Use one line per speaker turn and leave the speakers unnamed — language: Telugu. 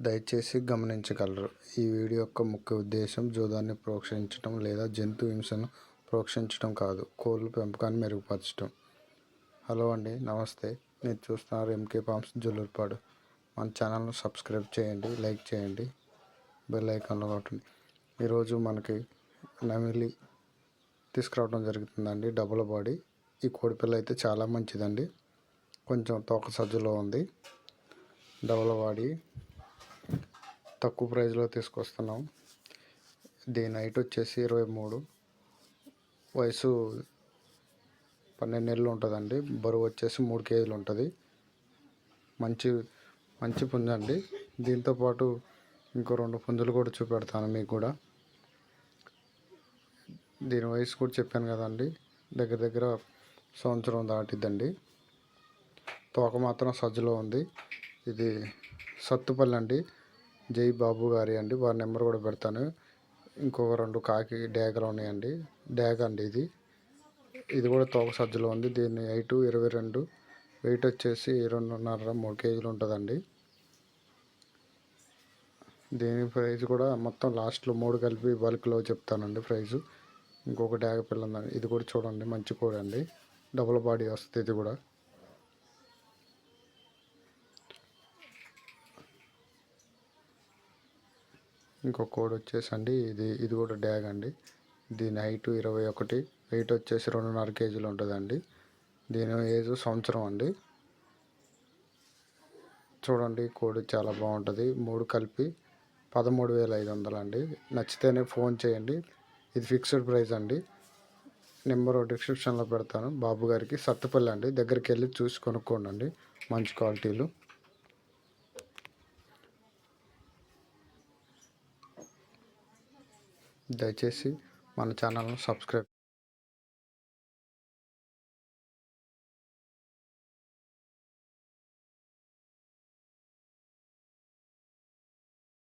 దయచేసి గమనించగలరు. ఈ వీడియో యొక్క ముఖ్య ఉద్దేశం జూదాన్ని ప్రోత్సహించడం లేదా జంతు హింసను ప్రోత్సహించడం కాదు కోళ్ళ పెంపకాన్ని మెరుగుపరచడం హలో అండి నమస్తే. మీరు చూస్తున్నారు ఎంకే పామ్స్ జుల్లూరుపాడు. మన ఛానల్ను సబ్స్క్రైబ్ చేయండి లైక్ చేయండి బెల్ ఐకాన్లో కొట్టండి ఈరోజు మనకి నమిలి తీసుకురావడం జరుగుతుందండి డబుల్ బాడీ. ఈ కోడిపిల్ల అయితే చాలా మంచిదండి. కొంచెం తోక సజ్జలో ఉంది. Double body. తక్కువ ప్రైస్లో తీసుకొస్తున్నాం. దీని హైట్ వచ్చేసి ఇరవై మూడు. వయసు పన్నెండు నెలలు ఉంటుందండి. బరువు వచ్చేసి మూడు కేజీలు ఉంటుంది. మంచి మంచి పుంజండి దీంతోపాటు ఇంకో రెండు పుంజులు కూడా చూపెడతాను మీకు కూడా. దీని వయసు కూడా చెప్పాను కదండి. దగ్గర దగ్గర సంవత్సరం దాటిద్దండి. తోక మాత్రం సజ్జలో ఉంది. ఇది సత్తుపల్లి అండి. జై బాబు గారి అండి. వారి నెంబర్ కూడా పెడతాను. ఇంకొక రెండు కాకి డ్యాగలు ఉన్నాయండి. డ్యాగ్ అండి ఇది. ఇది కూడా తోక సజ్జలో ఉంది. దీని హైట్ ఇరవై రెండు వెయిట్ వచ్చేసి రెండున్నర మూడు కేజీలు ఉంటుందండి. దీని ప్రైస్ కూడా మొత్తం లాస్ట్లో మూడు కలిపి బల్క్లో చెప్తానండి ప్రైస్. ఇంకొక డ్యాగ పిల్ల ఇది కూడా చూడండి. మంచి కోడి అండి డబుల్ బాడీ వస్తుంది ఇది కూడా. ఇంకో కోడ్ వచ్చేసి అండి ఇది ఇది కూడా డ్యాగ్ అండి. దీని హైట్ ఇరవై ఒకటి వెయిట్ వచ్చేసి రెండున్నర కేజీలు ఉంటుందండి. దీని ఏజ్ సంవత్సరం అండి. చూడండి కోడ్ చాలా బాగుంటుంది. మూడు కలిపి పదమూడు వేల ఐదు వందలు అండి. నచ్చితేనే ఫోన్ చేయండి. ఇది ఫిక్స్డ్ ప్రైస్ అండి. నెంబర్ డిస్క్రిప్షన్లో పెడతాను. బాబు గారికి సత్తుపల్లి అండి. దగ్గరికి వెళ్ళి చూసి కొనుక్కోండి మంచి క్వాలిటీలు దయచేసి మన ఛానల్ను సబ్స్క్రైబ్